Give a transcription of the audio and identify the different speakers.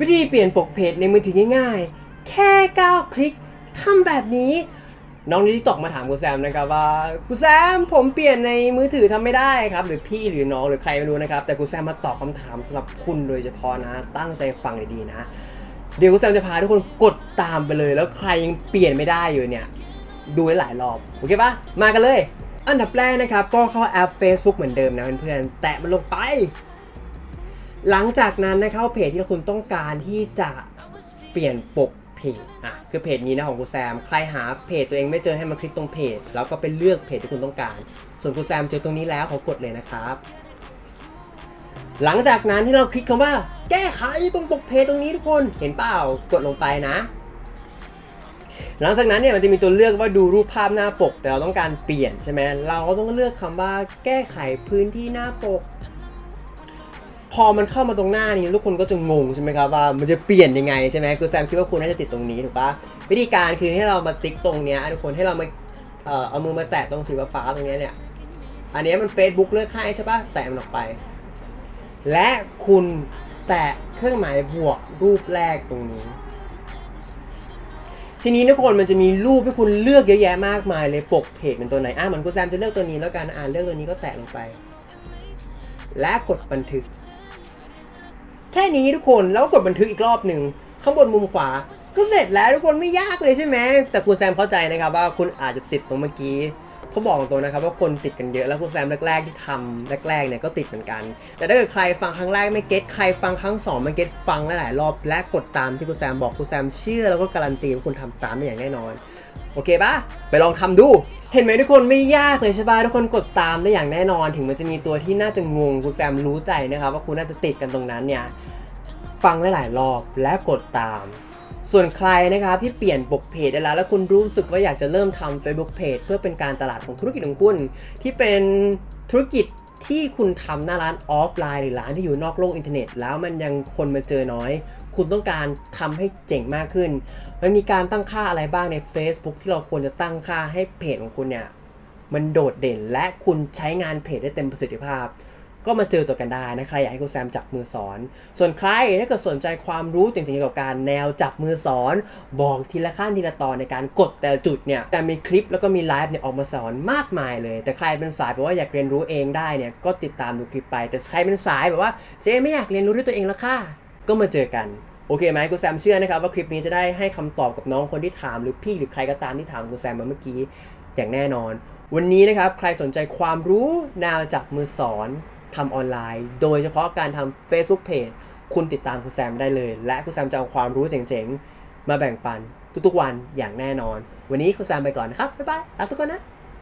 Speaker 1: วิธีเปลี่ยนปกเพจในมือถือง่ายๆ แค่9คลิกทำแบบนี้ น้องนิตอกมาถามกูแซมนะครับว่ากูแซมผมเปลี่ยนในมือถือทำไม่ได้ครับ หรือพี่หรือน้องหรือใครไม่รู้นะครับ แต่กูแซมมาตอบคำถามสำหรับคุณโดยเฉพาะนะ ตั้งใจฟังดีๆนะ เดี๋ยวกูแซมจะพาทุกคนกดตามไปเลย แล้วใครยังเปลี่ยนไม่ได้อยู่เนี่ย ดูไว้หลายรอบ โอเคปะมากันเลย อันดับแรกนะครับ ก็เข้าแอป Facebook เหมือนเดิมนะเพื่อนๆ แตะมันลงไป หลังจากนั้นนะเข้าเพจที่คุณต้องการที่จะเปลี่ยนปกเพจอะคือเพจนี้นะของคุณแซม ใครหาเพจตัวเองไม่เจอให้มาคลิกตรงเพจ แล้วก็ไปเลือกเพจที่คุณต้องการ ส่วนคุณแซมเจอตรงนี้แล้วขอกดเลยนะครับ หลังจากนั้นที่เราคลิกคำว่า แก้ไขตรงปกเพจตรงนี้ทุกคนเห็นเปล่ากดลงไปนะ หลังจากนั้นเนี่ยมันจะมีตัวเลือกว่าดูรูปภาพหน้าปก แต่เราต้องการเปลี่ยนใช่ไหมเราก็ต้องเลือกคำว่า แก้ไขพื้นที่หน้าปก พอมันเข้ามาตรงหน้านี้ทุกคนก็จะงงใช่ไหมครับว่ามันจะเปลี่ยนยังไงใช่ไหมคือแซมคิดว่าคุณน่าจะติดตรงนี้ถูกปะวิธีการคือให้เรามาติ๊กตรงเนี้ยทุกคนให้เรามาเอ่อเอามือมาแตะตรงสีฟ้าๆตรงเนี้ยเนี่ยอันนี้มัน Facebook เลือกให้ใช่ปะแตะมันออกไป และคุณแตะเครื่องหมายบวกรูปแรกตรงนี้ ทีนี้ทุกคนมันจะมีรูปให้คุณเลือกเยอะแยะมากมายเลยปกเพจเป็นตัวไหนอะเหมือนคุณแซมจะเลือกตัวนี้แล้วกันอ่านเลือกตัวนี้ก็แตะลงไป และกดบันทึก แค่นี้ทุกคนแล้วก็กดบันทึกอีกรอบหนึ่งข้างบนมุมขวา ก็เสร็จแล้วทุกคนไม่ยากเลยใช่ไหมแต่คุณแซมเข้าใจนะครับว่าคุณอาจจะติดตรงเมื่อกี้เขาบอกตรงนะครับว่าคนติดกันเยอะแล้วคุณแซมแรก ๆ ที่ทำแรกๆเนี่ยก็ติดเหมือนกัน แต่ถ้าเกิดใครฟังครั้งแรกไม่เก็ตใครฟังครั้งสองไม่เก็ตฟังหลายๆรอบและกดตามที่คุณแซมบอกคุณแซมเชื่อแล้วก็การันตีว่าคุณทำตามได้อย่างแน่นอน โอเคปะไปลองทำดู เห็นไหมทุกคนไม่ยากเลยใช่ปะทุกคนกดตามได้อย่างแน่นอน ถึงมันจะมีตัวที่น่าจะงงคุณแซมรู้ใจนะครับว่าคุณน่าจะติดกันตรงนั้นเนี่ยฟังหลายๆรอบและกดตาม ส่วนใครนะครับที่เปลี่ยนปกเพจได้แล้ว แล้วคุณรู้สึกว่าอยากจะเริ่มทำ Facebook Page เพื่อเป็นการตลาดของธุรกิจของคุณ ที่เป็นธุรกิจที่คุณทำหน้าร้านออฟไลน์หรือร้านที่อยู่นอกโลกอินเทอร์เน็ต แล้วมันยังคนมาเจอน้อย คุณต้องการทำให้เจ๋งมากขึ้น มันมีการตั้งค่าอะไรบ้างใน Facebook ที่เราควรจะตั้งค่าให้เพจของคุณเนี่ย มันโดดเด่นและคุณใช้งานเพจได้เต็มประสิทธิภาพ ก็มาเจอตัวกันได้นะใครอยากให้คุณแซมจับมือสอน ส่วนใครถ้าเกิดสนใจความรู้จริงๆเกี่ยวกับการแนวจับมือสอน บอกทีละขั้นทีละตอนในการกดแต่จุดเนี่ยแต่มีคลิปแล้วก็มีไลฟ์เนี่ยออกมาสอนมากมายเลย แต่ใครเป็นสายแบบว่าอยากเรียนรู้เองได้เนี่ยก็ติดตามดูคลิปไป แต่ใครเป็นสายแบบว่าเจ๊ไม่อยากเรียนรู้ด้วยตัวเองล้วค่ะ ก็มาเจอกันโอเคไหมคุณแซมเชื่อนะครับว่าคลิปนี้จะได้ให้คำตอบกับน้องคนที่ถามหรือพี่หรือใครก็ตามที่ถามคุณแซมมาเมื่อกี้อย่างแน่นอน วันนี้นะครับใครสนใจความรู้แนวจับมือสอนทำออนไลน์ โดยเฉพาะการทำ Facebook Page คุณติดตามคุณแซมได้เลย และคุณแซมจะเอาความรู้เจ๋งๆ มาแบ่งปันทุกๆวันอย่างแน่นอน วันนี้คุณแซมไปก่อนนะครับ บ๊ายบายรักทุกคนนะ